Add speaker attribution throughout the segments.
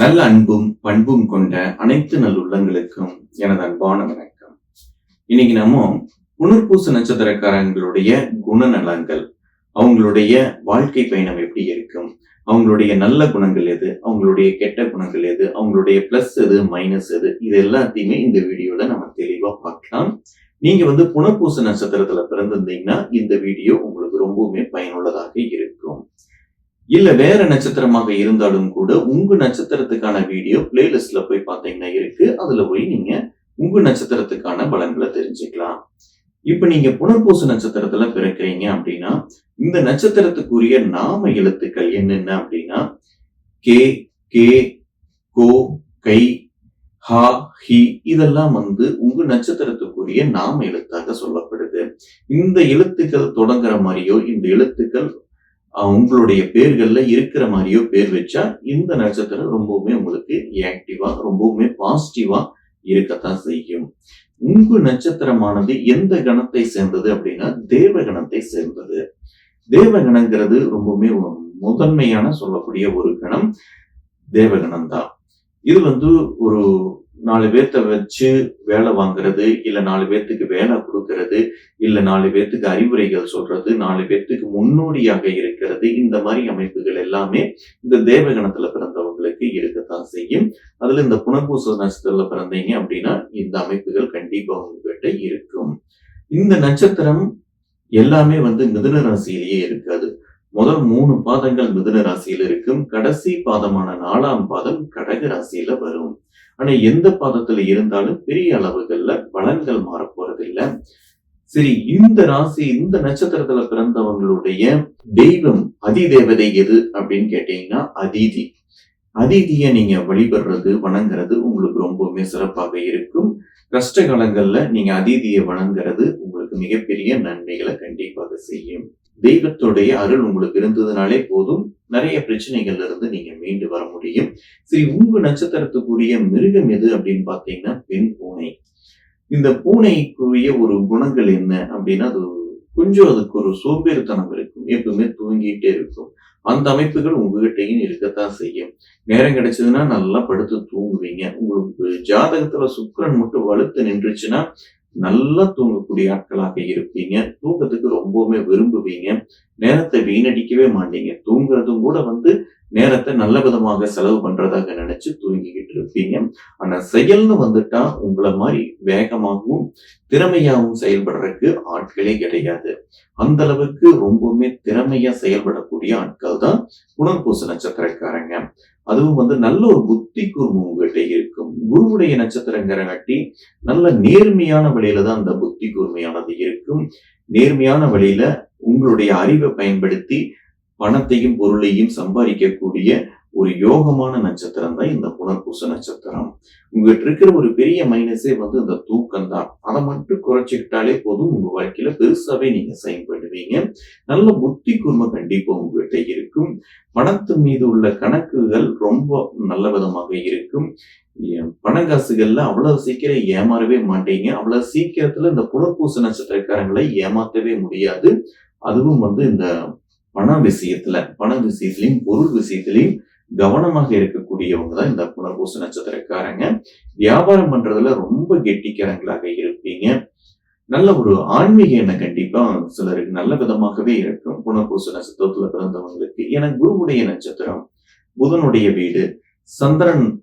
Speaker 1: நல்ல அன்பும் பண்பும் கொண்ட அனைத்து நல்லுள்ளங்களுக்கும் எனது அன்பான வணக்கம். இன்னைக்கு நம்ம புனர்பூச நட்சத்திரக்காரங்களுடைய குணநலங்கள் அவங்களுடைய வாழ்க்கை பயணம் எப்படி இருக்கும் அவங்களுடைய நல்ல குணங்கள் எது அவங்களுடைய கெட்ட குணங்கள் எது அவங்களுடைய பிளஸ் எது மைனஸ் எது இது எல்லாத்தையுமே இந்த வீடியோல நம்ம தெளிவா பார்க்கலாம். நீங்க வந்து புனர்பூச நட்சத்திரத்துல பிறந்திருந்தீங்கன்னா இந்த வீடியோ உங்களுக்கு ரொம்பவுமே பயனுள்ளதாக இருக்கும். இல்ல வேற நட்சத்திரமாக இருந்தாலும் கூட உங்க நட்சத்திரத்துக்கான வீடியோ பிளேலிஸ்ட்ல போய் பார்த்தீங்கன்னா இருக்கு. அதுல போய் நீங்க உங்க நட்சத்திரத்துக்கான பலன்களை தெரிஞ்சுக்கலாம். இப்ப நீங்க புனர்பூச நட்சத்திரத்துல பிறக்கிறீங்க அப்படின்னா இந்த நட்சத்திரத்துக்குரிய நாம எழுத்துக்கள் என்னென்ன அப்படின்னா கே கே கோ கை ஹா ஹி இதெல்லாம் வந்து உங்க நட்சத்திரத்துக்குரிய நாம எழுத்தாக சொல்லப்படுது. இந்த எழுத்துக்கள் தொடங்குற மாதிரியோ இந்த எழுத்துக்கள் உங்களுடைய பேர்கள்ல இருக்கிற மாதிரியோ பேர் வச்சா இந்த நட்சத்திரம் ரொம்பவுமே உங்களுக்கு ஆக்டிவா ரொம்பவுமே பாசிட்டிவா இருக்கத்தான் செய்யும். உங்க நட்சத்திரமானது எந்த கணத்தை சேர்ந்தது அப்படின்னா தேவ கணத்தை சேர்ந்தது. தேவகணங்கிறது ரொம்பவுமே முதன்மையான சொல்லக்கூடிய ஒரு கணம் தேவகணம் தான். இது வந்து ஒரு நாலு பேர்த்த வச்சு வேலை வாங்குறது இல்ல நாலு பேர்த்துக்கு வேலை கொடுக்கறது இல்ல நாலு பேர்த்துக்கு அறிவுரைகள் சொல்றது நாலு பேர்த்துக்கு முன்னோடியாக இருக்கிறது இந்த மாதிரி அமைப்புகள் எல்லாமே இந்த தேவகணத்துல பிறந்தவங்களுக்கு இருக்கத்தான் செய்யும். அதுல இந்த புனர்பூச நட்சத்திரத்துல பிறந்தீங்க அப்படின்னா இந்த அமைப்புகள் கண்டிப்பா உங்ககிட்ட இருக்கும். இந்த நட்சத்திரம் எல்லாமே வந்து மிதுன ராசியிலேயே இருக்காது. முதல் மூணு பாதங்கள் மிதுன ராசியில இருக்கும். கடைசி பாதமான நாலாம் பாதம் கடக ராசியில வரும். ஆனா எந்த பாதத்துல இருந்தாலும் பெரிய அளவுகள்ல பலன்கள் மாறப் போறதில்ல. சரி இந்த ராசி இந்த நட்சத்திரத்துல பிறந்தவங்களுடைய தெய்வம் அதிதேவதை எது அப்படின்னு கேட்டீங்கன்னா அதிதி. அதிதியை நீங்க வழிபடுறது வணங்குறது உங்களுக்கு ரொம்பவுமே சிறப்பாக இருக்கும். கஷ்ட காலங்கள்ல நீங்க அதிதியை வணங்குறது உங்களுக்கு மிகப்பெரிய நன்மைகளை கண்டிப்பாக செய்யும். தெய்வத்துடைய அருள் உங்களுக்கு இருந்ததுனாலே போதும். நிறைய பிரச்சனைகள்ல இருந்து நீங்க மீண்டு வர முடியும். சரி உங்க நட்சத்திரத்துக்குரிய மிருகம் எது அப்படின்னு பாத்தீங்கன்னா பெண் பூனை. இந்த பூனைக்குரிய ஒரு குணங்கள் என்ன அப்படின்னா அது கொஞ்சம் அதுக்கு ஒரு சோம்பேறித்தனம் இருக்கும். எப்பவுமே தூங்கிட்டே இருக்கும். அந்த அமைப்புகள் உங்ககிட்டயும் இருக்கத்தான் செய்யும். நேரம் கிடைச்சதுன்னா நல்லா படுத்து தூங்குவீங்க. உங்களுக்கு ஜாதகத்துல சுக்கரன் மட்டும் வலுத்து நின்றுச்சுன்னா நல்லா தூங்கக்கூடிய ஆட்களாக இருப்பீங்க. தூக்கத்துக்கு ரொம்பவுமே விரும்புவீங்க. நேரத்தை வீணடிக்கவே மாட்டீங்க. தூங்குறதும் கூட வந்து நேரத்தை நல்ல விதமாக செலவு பண்றதாக நினைச்சு தூங்கிக்கிட்டு இருப்பீங்க. ஆனா செயல்னு வந்துட்டா உங்களை மாதிரி வேகமாகவும் திறமையாகவும் செயல்படுறதுக்கு ஆட்களே கிடையாது. அந்த அளவுக்கு ரொம்பவுமே திறமையா செயல்படக்கூடிய ஆட்கள் தான் புனர்பூச நட்சத்திரக்காரங்க. அதுவும் வந்து நல்ல ஒரு புத்தி கூர்மம் உங்ககிட்ட இருக்கும். குருவுடைய நட்சத்திரங்கிறங்காட்டி நல்ல நேர்மையான வழியில தான் அந்த புத்தி கூர்மையானது இருக்கும். நேர்மையான வழியில உங்களுடைய அறிவை பயன்படுத்தி பணத்தையும் பொருளையும் சம்பாதிக்கக்கூடிய ஒரு யோகமான நட்சத்திரம் தான் இந்த புனர்பூச நட்சத்திரம். உங்ககிட்ட இருக்கிற ஒரு பெரிய மைனஸே வந்து இந்த தூக்கம் தான் அதை மட்டும் குறைச்சிக்கிட்டாலே போதும். உங்க வாழ்க்கையில பெருசாவே நீங்க செயல்படுவீங்க நல்ல புத்தி கூர்மை கண்டிப்பா உங்ககிட்ட இருக்கும். பணத்து மீது உள்ள கணக்குகள் ரொம்ப நல்ல விதமாக இருக்கும். எ- பணங்காசுகள்ல அவ்வளவு சீக்கிரம் ஏமாறவே மாட்டீங்க. அவ்வளவு சீக்கிரத்துல இந்த புனர்பூச நட்சத்திரக்காரங்களை ஏமாத்தவே முடியாது. அதுவும் வந்து இந்த பண விஷயத்துல பண விஷயத்திலையும் பொருள் விஷயத்திலையும் கவனமாக இருக்கக்கூடியவங்க தான் இந்த புனர்பூச நட்சத்திரக்காரங்க. வியாபாரம் பண்றதுல ரொம்ப கெட்டிக்காரங்களாக இருப்பீங்க. நல்ல ஒரு ஆன்மீக எண்ணம் கண்டிப்பா சிலருக்கு நல்ல விதமாகவே இருக்கும். புனர்பூச நட்சத்திரத்துல பிறந்தவங்களுக்கு. ஏன்னா குருவுடைய நட்சத்திரம் புதனுடைய வீடு சந்திரன்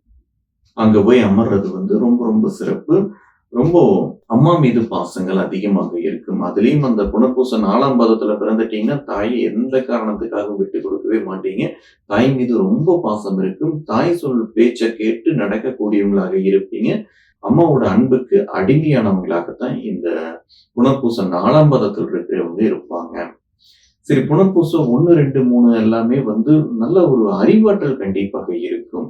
Speaker 1: அங்க போய் அமர்றது வந்து ரொம்ப ரொம்ப சிறப்பு. ரொம்ப அம்மா மீது பாசங்கள் அதிகமாக இருக்கும். அதுலயும் அந்த புனர்பூச நாலாம் பாதத்துல பிறந்துட்டீங்கன்னா தாயை எந்த காரணத்துக்காகவும் விட்டு கொடுக்கவே மாட்டீங்க. தாய் மீது ரொம்ப பாசம் இருக்கும். தாய் சொல் பேச்சை கேட்டு நடக்கக்கூடியவங்களாக இருப்பீங்க. அம்மாவோட அன்புக்கு அடிமையானவங்களாகத்தான் இந்த புனர்பூச நாலாம் பாதத்தில் இருக்கிறவங்க இருப்பாங்க. சரி புனர்பூசம் ஒன்று ரெண்டு மூணு எல்லாமே வந்து நல்ல ஒரு அறிவாற்றல் கண்டிப்பாக இருக்கும்.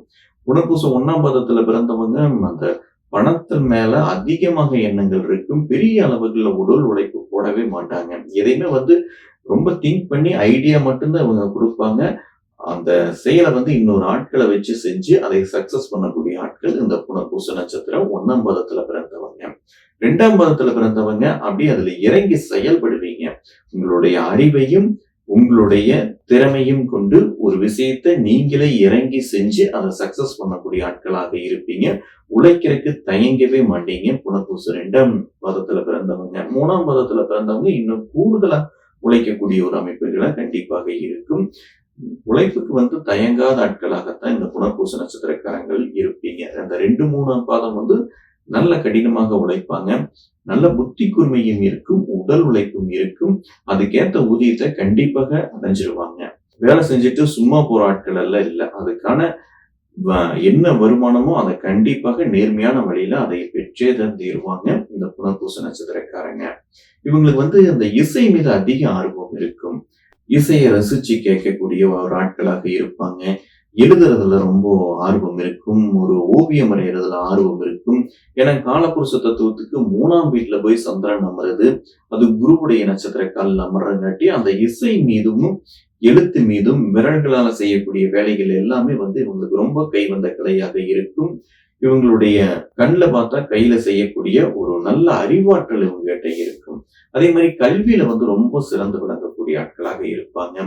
Speaker 1: புனர்பூசம் ஒன்னாம் பாதத்துல பிறந்தவங்க அந்த பணத்தின் மேல அதிகமாக எண்ணங்கள் இருக்கும். பெரிய அளவுகளில் உடல் உழைப்பு போடவே மாட்டாங்க. எதையுமே வந்து ரொம்ப திங்க் பண்ணி ஐடியா மட்டும்தான் இவங்க கொடுப்பாங்க. அந்த செயலை வந்து இன்னொரு ஆட்களை வச்சு செஞ்சு அதை சக்சஸ் பண்ணக்கூடிய ஆட்கள் இந்த புனர்பூச நட்சத்திரம் ஒன்னாம் பதத்துல பிறந்தவங்க. ரெண்டாம் பதத்துல பிறந்தவங்க அப்படியே அதுல இறங்கி செயல்படுவீங்க. உங்களுடைய அறிவையும் உங்களுடைய திறமையும் கொண்டு ஒரு விஷயத்தை நீங்களே இறங்கி செஞ்சு அதை சக்சஸ் பண்ணக்கூடிய ஆட்களாக இருப்பீங்க. உழைக்கிறதுக்கு தயங்கவே மாட்டீங்க. புனப்பூசு ரெண்டாம் பதத்துல பிறந்தவங்க மூணாம் பதத்துல பிறந்தவங்க இன்னும் கூடுதலா உழைக்கக்கூடிய ஒரு அமைப்புகளை கண்டிப்பாக இருக்கும். உழைப்புக்கு வந்து தயங்காத ஆட்களாகத்தான் இந்த புனர்பூச நட்சத்திரக்காரங்கள் இருப்பீங்க. அந்த ரெண்டு மூணாம் பாதம் வந்து நல்ல கடினமாக உழைப்பாங்க நல்ல புத்தி கூர்மையும் இருக்கும் உடல் உழைப்பும் இருக்கும். அதுக்கேத்த ஊதியத்தை கண்டிப்பாக அடைஞ்சிருவாங்க. வேலை செஞ்சுட்டு சும்மா போற ஆட்கள் எல்லாம் இல்லை. அதுக்கான என்ன வருமானமோ அதை கண்டிப்பாக நேர்மையான வழியில அதை பெற்றே தான் தீருவாங்க இந்த புனர்பூச நட்சத்திரக்காரங்க. இவங்களுக்கு வந்து அந்த இசை மீது அதிக ஆர்வம் இருக்கும். இசையை ரசிச்சு கேட்கக்கூடிய ஒரு ஆட்களாக இருப்பாங்க. எழுதுறதுல ரொம்ப ஆர்வம் இருக்கும். ஒரு ஓவியம் வரைகிறதுல ஆர்வம் இருக்கும். ஏன்னா காலப்புருஷ தத்துவத்துக்கு மூணாம் வீட்டுல போய் சந்திரன் அமருது. அது குருவுடைய நட்சத்திர காலில் அமர்றங்காட்டி அந்த இசை மீதும் எழுத்து மீதும் விரல்களால செய்யக்கூடிய வேலைகள் எல்லாமே வந்து இவங்களுக்கு ரொம்ப கைவந்த கலையாக இருக்கும். இவங்களுடைய கண்ணில் பார்த்தா கையில செய்யக்கூடிய ஒரு நல்ல அறிவாற்றல் இவங்ககிட்ட இருக்கும். அதே மாதிரி கல்வியில வந்து ரொம்ப சிறந்து விளங்கக்கூடிய ஆட்களாக இருப்பாங்க.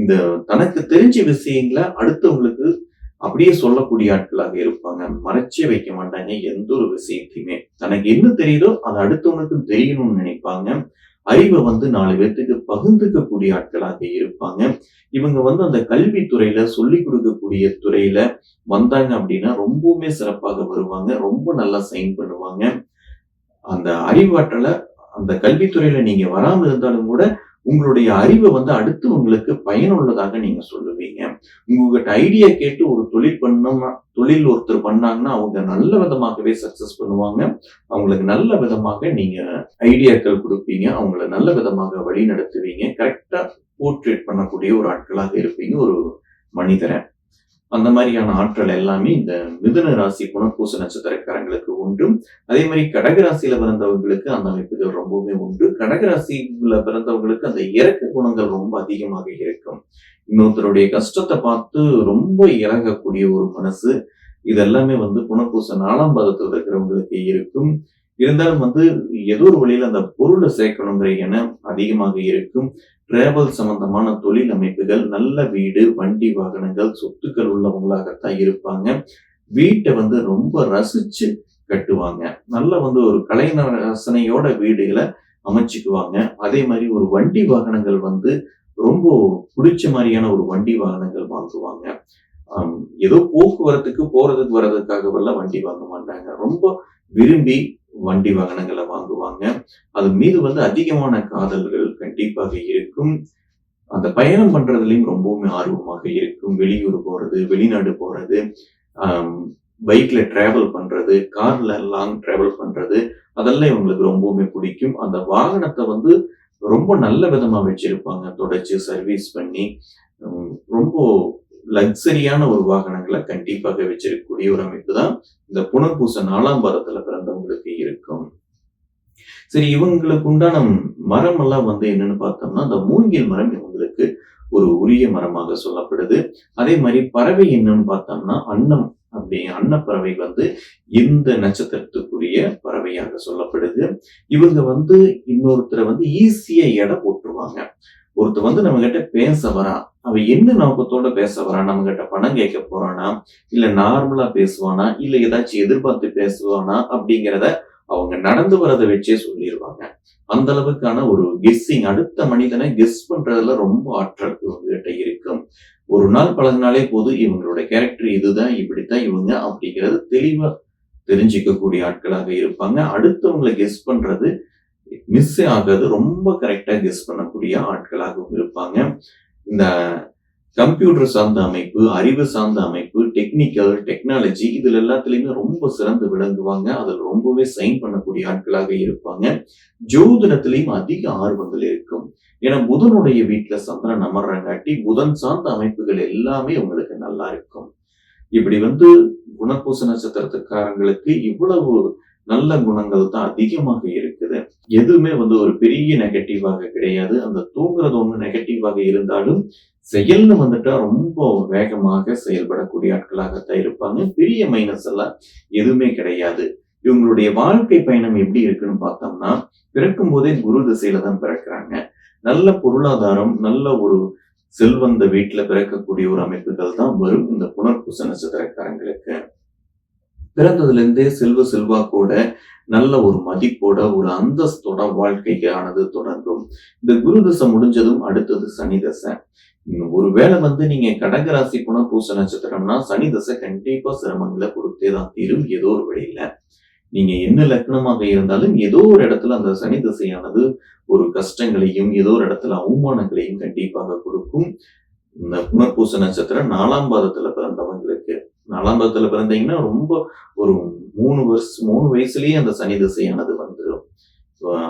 Speaker 1: இந்த தனக்கு தெரிஞ்ச விஷயங்களை அடுத்தவங்களுக்கு அப்படியே சொல்லக்கூடிய ஆட்களாக இருப்பாங்க. மறைச்சே வைக்க மாட்டாங்க எந்த ஒரு விஷயத்தையுமே. தனக்கு என்ன தெரியுதோ அது அடுத்தவங்களுக்கு தெரியணும்னு நினைப்பாங்க. அறிவை வந்து நாலு பேர்த்துக்கு பகிர்ந்துக்கக்கூடிய ஆட்களாக இருப்பாங்க. இவங்க வந்து அந்த கல்வித்துறையில சொல்லி கொடுக்கக்கூடிய துறையில வந்தாங்க அப்படின்னா ரொம்பவுமே சிறப்பாக வருவாங்க. ரொம்ப நல்லா சைன் பண்ணுவாங்க. அந்த அறிவாற்றலை அந்த கல்வித்துறையில நீங்க வராம இருந்தாலும் கூட உங்களுடைய அறிவை வந்து அடுத்து உங்களுக்கு பயனுள்ளதாக நீங்க சொல்லுவீங்க. உங்ககிட்ட ஐடியா கேட்டு ஒரு தொழில் பண்ணோம்னா தொழில் ஒருத்தர் பண்ணாங்கன்னா அவங்க நல்ல விதமாகவே சக்சஸ் பண்ணுவாங்க. அவங்களுக்கு நல்ல விதமாக நீங்க ஐடியாக்கள் கொடுப்பீங்க. அவங்கள நல்ல விதமாக வழி நடத்துவீங்க. கரெக்டா போர்ட்ரேட் பண்ணக்கூடிய ஒரு ஆட்களாக இருப்பீங்க. ஒரு மனிதரை. அந்த மாதிரியான ஆற்றல் எல்லாமே இந்த மிதுன ராசி புனர்பூச நட்சத்திரக்காரங்களுக்கு உண்டு. அதே மாதிரி கடகராசியில பிறந்தவங்களுக்கு அந்த அமைப்புகள் ரொம்பவுமே உண்டு. கடகராசியில பிறந்தவங்களுக்கு அந்த இறக்க குணங்கள் ரொம்ப அதிகமாக இருக்கும். இன்னொருத்தருடைய கஷ்டத்தை பார்த்து ரொம்ப இறங்கக்கூடிய ஒரு மனசு இதெல்லாமே வந்து புனர்பூச நாலாம் பாதத்தில் இருக்கிறவங்களுக்கு இருக்கும். இருந்தாலும் வந்து ஏதோ ஒரு வழியில அந்த பொருளை சேர்க்கணுங்கிற எண்ணம் அதிகமாக இருக்கும். டிராவல் சம்பந்தமான தொழில் அமைப்புகள் நல்ல வீடு வண்டி வாகனங்கள் சொத்துக்கள் உள்ளவங்களாகத்தான் இருப்பாங்க. வீட்டை வந்து ரொம்ப ரசிச்சு கட்டுவாங்க. நல்ல வந்து ஒரு கலைஞர் ரசனையோட வீடுகளை அமைச்சுக்குவாங்க. அதே மாதிரி ஒரு வண்டி வாகனங்கள் வந்து ரொம்ப பிடிச்ச மாதிரியான ஒரு வண்டி வாகனங்கள் வாங்குவாங்க. ஏதோ போக்குவரத்துக்கு போறதுக்கு வர்றதுக்காகவெல்லாம் வண்டி வாங்க மாட்டாங்க. ரொம்ப விரும்பி வண்டி வாகனங்களை வாங்குவாங்க. அது மீது வந்து அதிகமான காதல்கள் கண்டிப்பாக இருக்கும். அந்த பயணம் பண்றதுலயும் ரொம்பவுமே ஆர்வமாக இருக்கும். வெளியூர் போறது வெளிநாடு போறது பைக்ல டிராவல் பண்றது கார்ல லாங் டிராவல் பண்றது அதெல்லாம் இவங்களுக்கு ரொம்பவுமே பிடிக்கும். அந்த வாகனத்தை வந்து ரொம்ப நல்ல விதமா வச்சிருப்பாங்க. தொடச்சு சர்வீஸ் பண்ணி ரொம்ப லக்ஸரியான ஒரு வாகனங்களை கண்டிப்பாக வச்சிருக்கக்கூடிய ஒரு அமைப்பு தான். இந்த புனர்பூச நாலாம் பாதத்துல பிறந்தவங்களுக்கு சரி இவங்களுக்கு உண்டான மரம் எல்லாம் வந்து என்னன்னு பார்த்தோம்னா அந்த மூங்கில் மரம் இவங்களுக்கு ஒரு உரிய மரமாக சொல்லப்படுது. அதே மாதிரி பறவை என்னன்னு பார்த்தோம்னா அன்னம் அப்படி அன்னப்பறவை வந்து இந்த நட்சத்திரத்துக்குரிய பறவையாக சொல்லப்படுது. இவங்க வந்து இன்னொருத்தரை வந்து ஈஸியா எடை போட்டுருவாங்க. ஒருத்தர் வந்து நம்ம கிட்ட பேச வரான் அவ என்ன நோக்கத்தோட பேச வரா? நம்ம கிட்ட பணம் கேட்க போறானா? இல்ல நார்மலா பேசுவானா? இல்ல ஏதாச்சும் எதிர்பார்த்து பேசுவானா? அப்படிங்கிறத அவங்க நடந்து வரதை வச்சே சொல்லிடுவாங்க அந்த அளவுக்கான ஒரு கெஸ்ஸிங் அடுத்த மனிதனை கெஸ் பண்றதுல ரொம்ப ஆற்றல் இவங்ககிட்ட இருக்கும். ஒரு நாள் பழகினாலே போது இவங்களோட கேரக்டர் இதுதான் இப்படித்தான் இவங்க அப்படிங்கிறது தெளிவா தெரிஞ்சுக்கக்கூடிய ஆட்களாக இருப்பாங்க. அடுத்தவங்களை கெஸ் பண்றது மிஸ் ஆகிறது ரொம்ப கரெக்டா கெஸ் பண்ணக்கூடிய ஆட்களாகவும் இருப்பாங்க. இந்த கம்ப்யூட்டர் சார்ந்த அமைப்பு அறிவு சார்ந்த அமைப்பு டெக்னிக்கல் டெக்னாலஜி இதுல எல்லாத்துலயுமே ரொம்ப சிறந்து விளங்குவாங்க. அதில் ரொம்பவே சைன் பண்ணக்கூடிய ஆட்களாக இருப்பாங்க. ஜோதிடத்திலையும் அதிக ஆர்வங்கள் இருக்கும். ஏன்னா புதனுடைய வீட்டுல சந்திரன் அமர்றங்காட்டி புதன் சார்ந்த அமைப்புகள் எல்லாமே உங்களுக்கு நல்லா இருக்கும். இப்படி வந்து குணப்பூச நட்சத்திரத்துக்காரங்களுக்கு இவ்வளவு நல்ல குணங்கள் தான் அதிகமாக இருக்குது. எதுவுமே வந்து ஒரு பெரிய நெகட்டிவாக கிடையாது. அந்த தூங்குறது ஒண்ணு நெகட்டிவாக இருந்தாலும் செயல்னு வந்துட்டா ரொம்ப வேகமாக செயல்படக்கூடிய ஆட்களாகத்தான் இருப்பாங்க. பெரிய மைனஸ் எல்லாம் எதுவுமே கிடையாது. இவங்களுடைய வாழ்க்கை பயணம் எப்படி இருக்குன்னு பார்த்தோம்னா பிறக்கும் போதே குரு திசையில தான் பிறக்கிறாங்க. நல்ல பொருளாதாரம் நல்ல ஒரு செல்வந்த வீட்டுல பிறக்கக்கூடிய ஒரு அமைப்புகள் தான் வரும். இந்த புனர்பூச நட்சத்திரக்காரங்களுக்கு. பிறந்ததுல இருந்தே செல்வ செல்வாக்கோட நல்ல ஒரு மதிப்போட ஒரு அந்தஸ்தோட வாழ்க்கையானது தொடங்கும். இந்த குரு தசை முடிஞ்சதும் அடுத்தது சனி தசை. ஒருவேளை வந்து நீங்க கடகராசி புனர்பூச நட்சத்திரம்னா சனி தசை கண்டிப்பா சிரமங்களை கொடுத்தே தான் தீரும் ஏதோ ஒரு வழியில. நீங்க என்ன லக்னமாக இருந்தாலும் ஏதோ ஒரு இடத்துல அந்த சனி திசையானது ஒரு கஷ்டங்களையும் ஏதோ ஒரு இடத்துல அவமானங்களையும் கண்டிப்பாக கொடுக்கும். இந்த புனர்பூச நட்சத்திரம் நாலாம் பாதத்துல பிறந்தவங்களுக்கு. நாலாம் பிறந்தீங்கன்னா ரொம்ப ஒரு மூணு வருஷம் மூணு வயசுலயே அந்த சனி திசையானது வந்துடும்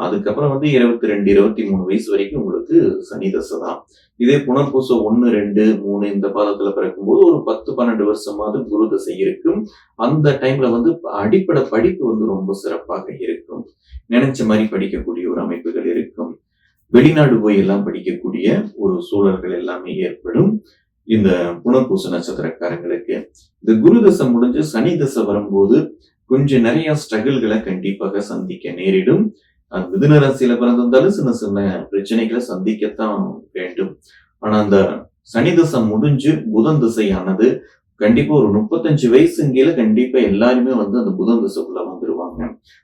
Speaker 1: அதுக்கப்புறம் வந்து இருபத்தி ரெண்டு இருபத்தி மூணு வயசு வரைக்கும் உங்களுக்கு சனி தசை தான். இதே புனர்பூசம் ஒன்று ரெண்டு மூணு இந்த பாதத்துல பிறக்கும்போது ஒரு பத்து பன்னெண்டு வருஷமாவது குரு தசை இருக்கும். அந்த டைம்ல வந்து அடிப்படை படிப்பு வந்து ரொம்ப சிறப்பாக இருக்கும். நினைச்ச மாதிரி படிக்கக்கூடிய ஒரு அமைப்புகள் இருக்கும். வெளிநாடு போய் எல்லாம் படிக்கக்கூடிய ஒரு சூழல்கள் எல்லாமே ஏற்படும். இந்த புனர்பூச நட்சத்திரக்காரங்களுக்கு. இந்த குரு தசை முடிஞ்சு சனி தசை வரும்போது கொஞ்சம் நிறைய ஸ்ட்ரகிள்களை கண்டிப்பாக சந்திக்க நேரிடும். மிதுன ராசியில பிறந்திருந்தாலும் சின்ன சின்ன பிரச்சனைகளை சந்திக்கத்தான் வேண்டும். ஆனா அந்த சனி தசை முடிஞ்சு புதன் திசையானது கண்டிப்பா ஒரு முப்பத்தஞ்சு வயசுங்கில கண்டிப்பா எல்லாருமே வந்து அந்த புதன் திசைக்குள்ள வந்துருவாங்க.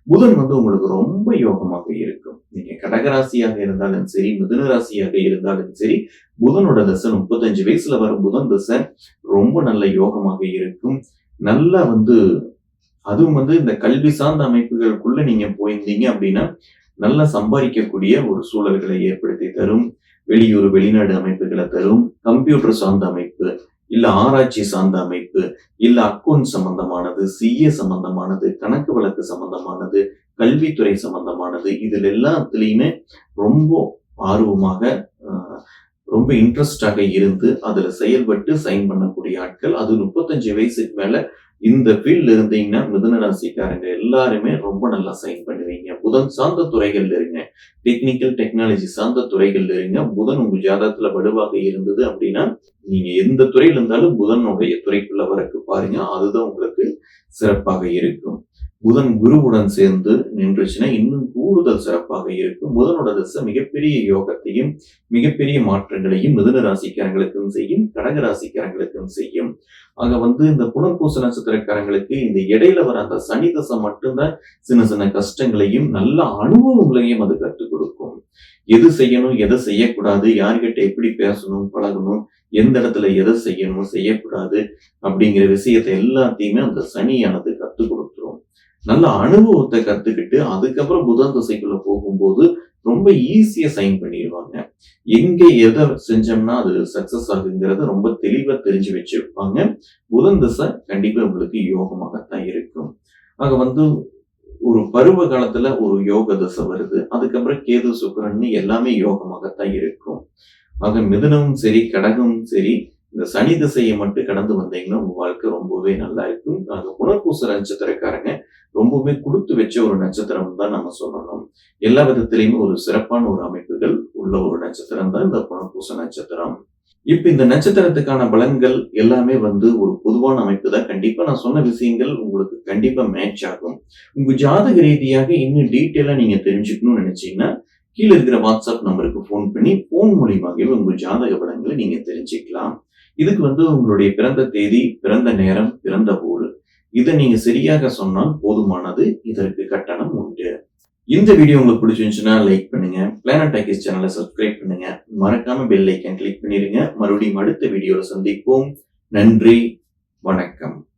Speaker 1: புதன் வந்து உங்களுக்கு ரொம்ப யோகமாக இருக்கும். நீங்க கடகராசியாக இருந்தாலும் சரி மிதுன ராசியாக இருந்தாலும் சரி புதனோட தசை முப்பத்தஞ்சு வயசுல வரும் புதன் தசை ரொம்ப நல்ல யோகமாக இருக்கும். நல்லா வந்து அதுவும் வந்து இந்த கல்வி சார்ந்த அமைப்புகளுக்குள்ள நீங்க போயிருந்தீங்க அப்படின்னா நல்லா சம்பாதிக்கக்கூடிய ஒரு சூழல்களை ஏற்படுத்தி தரும். வெளியூர் வெளிநாடு அமைப்புகளை தரும். கம்ப்யூட்டர் சார்ந்த அமைப்பு இல்ல ஆராய்ச்சி சார்ந்த அமைப்பு இல்ல அக்கௌண்ட் சம்பந்தமானது சிஏ சம்பந்தமானது கணக்கு வழக்கு சம்பந்தமானது கல்வித்துறை சம்பந்தமானது இதில் எல்லாத்துலேயுமே ரொம்ப ஆர்வமாக ரொம்ப இன்ட்ரெஸ்டாக இருந்து அதில் செயல்பட்டு சைன் பண்ணக்கூடிய ஆட்கள் அது முப்பத்தஞ்சு வயசுக்கு மேலே இந்த ஃபீல்ட்ல இருந்தீங்கன்னா மிதுன ராசிக்காரங்க எல்லாருமே ரொம்ப நல்லா சைன் பண்ணுவீங்க. புதன் சார்ந்த துறைகள்ல இருங்க. டெக்னிக்கல் டெக்னாலஜி சார்ந்த துறைகள்ல இருங்க. புதன் உங்க ஜாதகத்துல வலுவாக இருந்தது அப்படின்னா நீங்க எந்த துறையில இருந்தாலும் புதனுடைய துறைக்குள்ள வரக்கு பாருங்க. அதுதான் உங்களுக்கு சிறப்பாக இருக்கும். புதன் குருவுடன் சேர்ந்து நின்றுச்சுன்னா இன்னும் கூடுதல் சிறப்பாக இருக்கும். புதனோட தசை மிகப்பெரிய யோகத்தையும் மிகப்பெரிய மாற்றங்களையும் மிதுன ராசிக்காரங்களுக்கும் செய்யும் கடக ராசிக்காரங்களுக்கும் செய்யும். ஆக வந்து இந்த புனர்பூச நட்சத்திரக்காரங்களுக்கு இந்த இடையில வர அந்த சனி தசை மட்டும்தான் சின்ன சின்ன கஷ்டங்களையும் நல்ல அனுபவங்களையும் அது கற்றுக் கொடுக்கும். எது செய்யணும் எதை செய்யக்கூடாது யார்கிட்ட எப்படி பேசணும் பழகணும் எந்த இடத்துல எதை செய்யணும் செய்யக்கூடாது அப்படிங்கிற விஷயத்தை எல்லாத்தையுமே அந்த சனியானது கற்றுக் நல்ல அனுபவத்தை கத்துக்கிட்டு அதுக்கப்புறம் புதன் திசைக்குள்ள போகும்போது ரொம்ப ஈஸியா சைன் பண்ணிடுவாங்க எங்க எதை செஞ்சோம்னா அது சக்சஸ் ஆகுங்கிறத ரொம்ப தெளிவா தெரிஞ்சு வச்சிருப்பாங்க. புதன் திசை கண்டிப்பா உங்களுக்கு யோகமாகத்தான் இருக்கும். அங்க வந்து ஒரு பருவ காலத்துல ஒரு யோக தசை வருது. அதுக்கப்புறம் கேது சுக்கரன்னு எல்லாமே யோகமாகத்தான் இருக்கும். ஆக மிதுனமும் சரி கடகமும் சரி இந்த சனி திசையை மட்டும் கடந்து வந்தீங்கன்னா உங்க வாழ்க்கை ரொம்பவே நல்லா இருக்கும். ஆக புனர்பூச நட்சத்திரக்காரங்க ரொம்பவுமே கொடுத்து வச்ச ஒரு நட்சத்திரம் தான் நம்ம சொல்லணும். எல்லா விதத்திலையுமே ஒரு சிறப்பான ஒரு அமைப்புகள் உள்ள ஒரு நட்சத்திரம் தான் இந்த புனர்பூச நட்சத்திரம். இப்ப இந்த நட்சத்திரத்துக்கான பலன்கள் எல்லாமே வந்து ஒரு பொதுவான அமைப்பு தான். கண்டிப்பா நான் சொன்ன விஷயங்கள் உங்களுக்கு கண்டிப்பா மேட்ச் ஆகும். உங்க ஜாதக ரீதியாக இன்னும் டீட்டெயிலா நீங்க தெரிஞ்சுக்கணும்னு நினைச்சீங்கன்னா கீழே இருக்கிற வாட்ஸ்அப் நம்பருக்கு ஃபோன் பண்ணி ஃபோன் மூலியமாகவே உங்க ஜாதக பலன்களை நீங்க தெரிஞ்சுக்கலாம். இதுக்கு வந்து உங்களுடைய பிறந்த தேதி பிறந்த நேரம் பிறந்த ஊர். இதை நீங்க சரியாக சொன்னால் போதுமானது. இதற்கு கட்டணம் உண்டு. இந்த வீடியோ உங்களுக்கு பிடிச்சிருந்துச்சுன்னா லைக் பண்ணுங்க. பிளானட் டாக்கிஸ் சேனலை சப்ஸ்கிரைப் பண்ணுங்க. மறக்காம பெல் ஐக்கன் கிளிக் பண்ணிருங்க. மறுபடியும் அடுத்த வீடியோவில் சந்திப்போம். நன்றி. வணக்கம்.